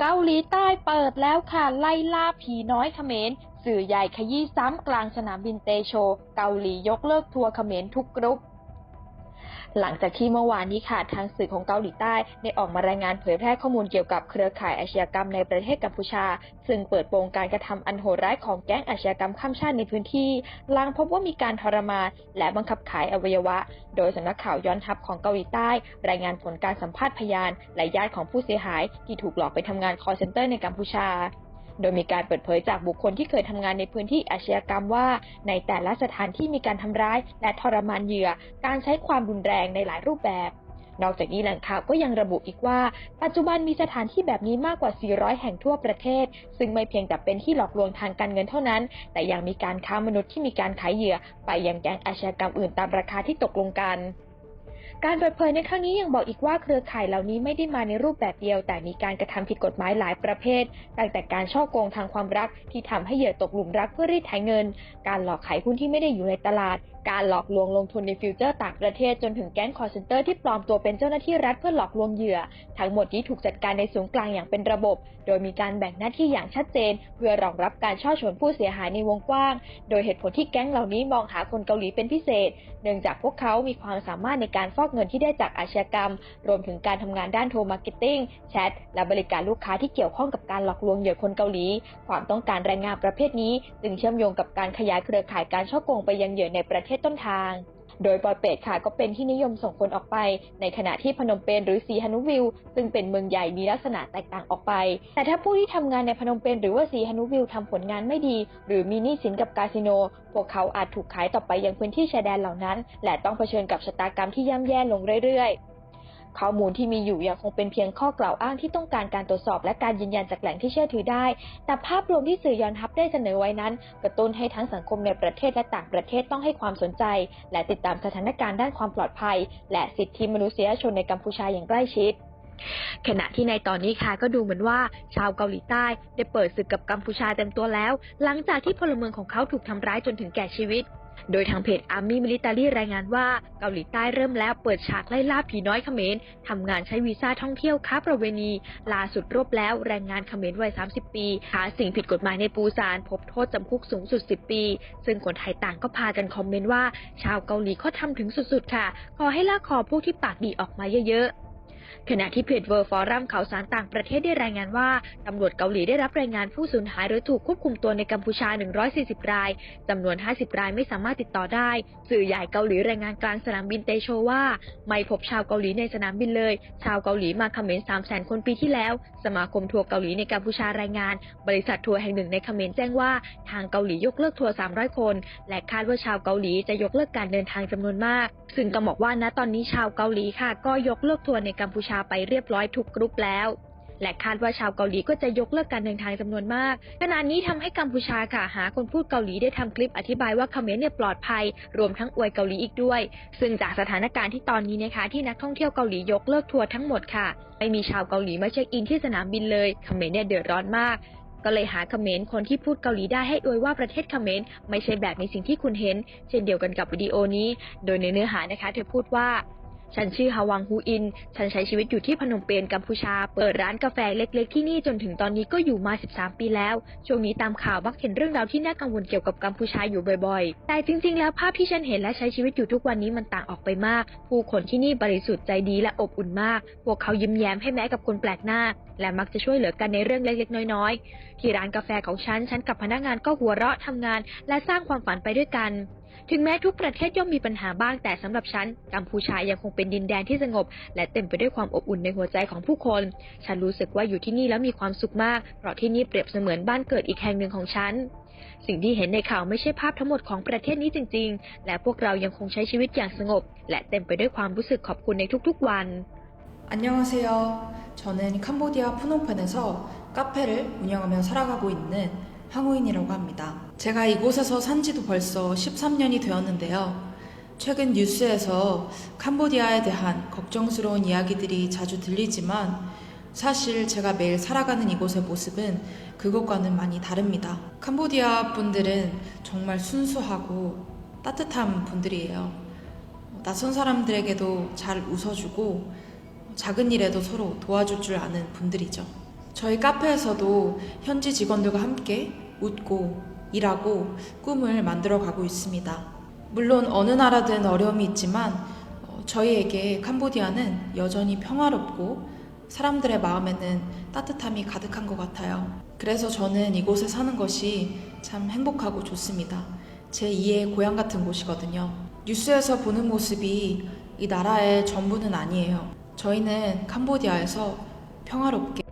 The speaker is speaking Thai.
เกาหลีใต้เปิดแล้วค่ะ ไล่ล่าผีน้อยเขมร สื่อใหญ่ขยี้ซ้ำกลางสนามบินเตโช เกาหลียกเลิกทัวร์เขมรทุกกรุ๊ป หลังจากที่เมื่อวานนี้ค่ะทางสื่อของเกาหลีใต้ได้ออกมารายงานเผยแพร่ข้อมูลเกี่ยวกับเครือข่ายอาชญากรรมในประเทศกัมพูชา ซึ่งเปิดโปงการกระทำอันโหดร้ายของแก๊งอาชญากรรมข้ามชาติในพื้นที่หลังพบว่ามีการทรมานและบังคับขายอวัยวะ โดยสำนักข่าวย้อนทัพของเกาหลีใต้ รายงานผลการสัมภาษณ์พยานและญาติของผู้เสียหายที่ถูกหลอกไปทำงาน call center ในกัมพูชา โดยมีการเปิดเผยจากบุคคลที่เคยทำงานในพื้นที่อาชญากรรมว่า ในแต่ละสถานที่มีการทำร้าย และทรมานเหยื่อ การใช้ความรุนแรงในหลายรูปแบบนอกจากนี้แหล่งข่าวก็ยังระบุอีกว่า ปัจจุบันมีสถานที่แบบนี้มากกว่า 400 แห่งทั่วประเทศ ซึ่งไม่เพียงแต่เป็นที่หลอกลวงทางการเงินเท่านั้น แต่ยังมีการค้ามนุษย์ที่มีการขายเหยื่อ ไปยังแก๊งอาชญากรรมอื่นตามราคาที่ตกลงกัน การเปิดเผยในครั้งนี้ยังบอกอีกว่าเครือข่ายเหล่านี้ไม่ได้มาในรูปแบบเดียว แต่มีการกระทำผิดกฎหมายหลายประเภท ตั้งแต่การช่อโกงทางความรักที่ทำให้เหยื่อตกหลุมรักเพื่อรีดไถเงิน การหลอกขายหุ้นที่ไม่ได้อยู่ในตลาด การหลอกลวงลงทุนในฟิวเจอร์ต่างประเทศจนถึงแก๊งคอร์เซนเตอร์ที่ปลอมตัวเป็นเจ้าหน้าที่รัฐเพื่อหลอกลวงเหยื่อ ทั้งหมดนี้ถูกจัดการในศูนย์กลางอย่างเป็นระบบ โดยมีการแบ่งหน้าที่อย่างชัดเจน เพื่อรองรับการช่อชนผู้เสียหายในวงกว้าง โดยเหตุผลที่แก๊งเหล่านี้มองหาคนเกาหลีเป็นพิเศษ เนื่องจากพวกเขามีความสามารถในการฟอกเงินที่ได้จากอาชญากรรม รวมถึงการทำงานด้านโทรมาร์เก็ตติ้งแชท และบริการลูกค้าที่เกี่ยวข้องกับการหลอกลวงเหยื่อคนเกาหลี ความต้องการแรงงานประเภทนี้ จึงเชื่อมโยงกับการขยายเครือข่ายการช่อโกงไปยังเหยื่อในประเทศต้นทาง โดยปอยเปตค่ะก็เป็นที่นิยมส่งคนออกไป ในขณะที่พนมเปญหรือสีฮานุวิลซึ่งเป็นเมืองใหญ่มีลักษณะแตกต่างออกไป แต่ถ้าผู้ที่ทำงานในพนมเปญหรือว่าสีฮานุวิลทำผลงานไม่ดี หรือมีหนี้สินกับคาสิโน พวกเขาอาจถูกขายต่อไปยังพื้นที่ชายแดนเหล่านั้น และต้องเผชิญกับชะตากรรมที่ย่ำแย่ลงเรื่อยๆ ข้อมูลที่มีอยู่ยังคงเป็นเพียงข้อกล่าวอ้างที่ต้องการการตรวจสอบและการยืนยันจากแหล่งที่เชื่อถือได้ แต่ภาพรวมที่สื่อยอนทัพได้เสนอไว้นั้น กระตุ้นให้ทั้งสังคมในประเทศและต่างประเทศต้องให้ความสนใจ และติดตามสถานการณ์ด้านความปลอดภัย และสิทธิมนุษยชนในกัมพูชาอย่างใกล้ชิดขณะที่ในตอนนี้ค่ะก็ดูเหมือนว่า ชาวเกาหลีใต้ได้เปิดศึกกับกัมพูชาเต็มตัวแล้ว หลังจากที่พลเมืองของเขาถูกทำร้ายจนถึงแก่ชีวิต โดยทางเพจ Army Military รายงานว่าเกาหลีใต้เริ่มแล้วเปิดฉากไล่ล่าผีน้อยเขมรทำงานใช้วีซ่าท่องเที่ยวค้าประเวณีล่าสุดรวบแล้วแรงงานเขมรวัย 30 ปีหาสิ่งผิดกฎหมายในปูซาน พบโทษจำคุกสูงสุด 10 ปี ซึ่งคนไทยต่างก็พากันคอมเมนต์ว่า ชาวเกาหลีเขาทำถึงสุดๆค่ะ ขอให้ลากคอพวกที่ปากดีออกมาเยอะๆ ขณะที่เพจเวอร์ฟอรัมข่าวสารต่างประเทศได้รายงานว่า ตำรวจเกาหลีได้รับรายงานผู้สูญหายหรือถูกควบคุมตัวในกัมพูชา 140 ราย จำนวน 50 รายไม่สามารถติดต่อได้ สื่อใหญ่เกาหลีรายงานกลางสนามบินเตโชว่า ไม่พบชาวเกาหลีในสนามบินเลย ชาวเกาหลีมาเขมร3 0 0 0 0 0 คนปีที่แล้ว สมาคมทัวร์เกาหลีในกัมพูชารายงาน บริษัททัวร์แห่งหนึ่งในเขมรแจ้งว่า ทางเกาหลียกเลิกทัวร์ 300 คน และคาดว่าชาวเกาหลีจะยกเลิกการเดินทางจำนวนมาก ซึ่งก็บอกว่าณตอนนี้ชาวเกาหลีค่ะ ก็ยกเลิกทัวร์ในกัมพูชาไปเรียบร้อยทุกกรุ๊ปแล้ว และคาดว่าชาวเกาหลีก็จะยกเลิกการเดินทางจำนวนมาก ขณะนี้ทำให้กัมพูชาค่ะหาคนพูดเกาหลีได้ทำคลิปอธิบายว่าเขมรเนี่ยปลอดภัย รวมทั้งอวยเกาหลีอีกด้วย ซึ่งจากสถานการณ์ที่ตอนนี้นะคะ ที่นักท่องเที่ยวเกาหลียกเลิกทัวร์ทั้งหมดค่ะ ไม่มีชาวเกาหลีมาเช็คอินที่สนามบินเลยเขมรเนี่ยเดือดร้อนมากก็เลยหาเขมรคนที่พูดเกาหลีได้ให้อวยว่าประเทศเขมรไม่ใช่แบบในสิ่งที่คุณเห็น เช่นเดียวกันกับวิดีโอนี้ โดยในเนื้อหานะคะ เธอพูดว่า ฉันชื่อฮาวังฮูอิน ฉันใช้ชีวิตอยู่ที่พนมเปญกัมพูชา เปิดร้านกาแฟเล็ก ๆ ที่นี่จนถึงตอนนี้ก็อยู่มา 13 ปีแล้ว ช่วงนี้ตามข่าวมักเห็นเรื่องราวที่น่ากังวลเกี่ยวกับกัมพูชาอยู่บ่อยๆ แต่จริง ๆ แล้วภาพที่ฉันเห็นและใช้ชีวิตอยู่ทุกวันนี้มันต่างออกไปมาก ผู้คนที่นี่บริสุทธิ์ใจดีและอบอุ่นมาก พวกเขายิ้มแย้มให้แม้กับคนแปลกหน้า และมักจะช่วยเหลือกันในเรื่องเล็ก ๆ น้อย ๆ ที่ร้านกาแฟของฉัน ฉันกับพนักงานก็หัวเราะทำงาน และสร้างความฝันไปด้วยกัน ถึงแม้ทุกประเทศย่อมมีปัญหาบ้างแต่สำหรับฉัน กัมพูชายังคงเป็นดินแดนที่สงบ และเต็มไปด้วยความอบอุ่นในหัวใจของผู้คน ฉันรู้สึกว่าอยู่ที่นี่แล้วมีความสุขมาก เพราะที่นี่เปรียบเสมือนบ้านเกิดอีกแห่งหนึ่งของฉัน สิ่งที่เห็นในข่าวไม่ใช่ภาพทั้งหมดของประเทศนี้จริง ๆ และพวกเรายังคงใช้ชีวิตอย่างสงบ และเต็มไปด้วยความรู้สึกขอบคุณในทุกๆวัน 안녕하세요. 저는 캄보디아 푸놈펜에서 카페를 운영하며 살아가고 있는 황우인이라고 합니다. 제가 이곳에서 산 지도 벌써 13년이 되었는데요. 최근 뉴스에서 캄보디아에 대한 걱정스러운 이야기들이 자주 들리지만 사실 제가 매일 살아가는 이곳의 모습은 그것과는 많이 다릅니다. 캄보디아 분들은 정말 순수하고 따뜻한 분들이에요. 낯선 사람들에게도 잘 웃어주고 작은 일에도 서로 도와줄 줄 아는 분들이죠. 저희 카페에서도 현지 직원들과 함께 웃고 일하고 꿈을 만들어 가고 있습니다. 물론 어느 나라든 어려움이 있지만 어, 저희에게 캄보디아는 여전히 평화롭고 사람들의 마음에는 따뜻함이 가득한 것 같아요. 그래서 저는 이곳에 사는 것이 참 행복하고 좋습니다. 제 2의 고향 같은 곳이거든요. 뉴스에서 보는 모습이 이 나라의 전부는 아니에요. 저희는 캄보디아에서 평화롭게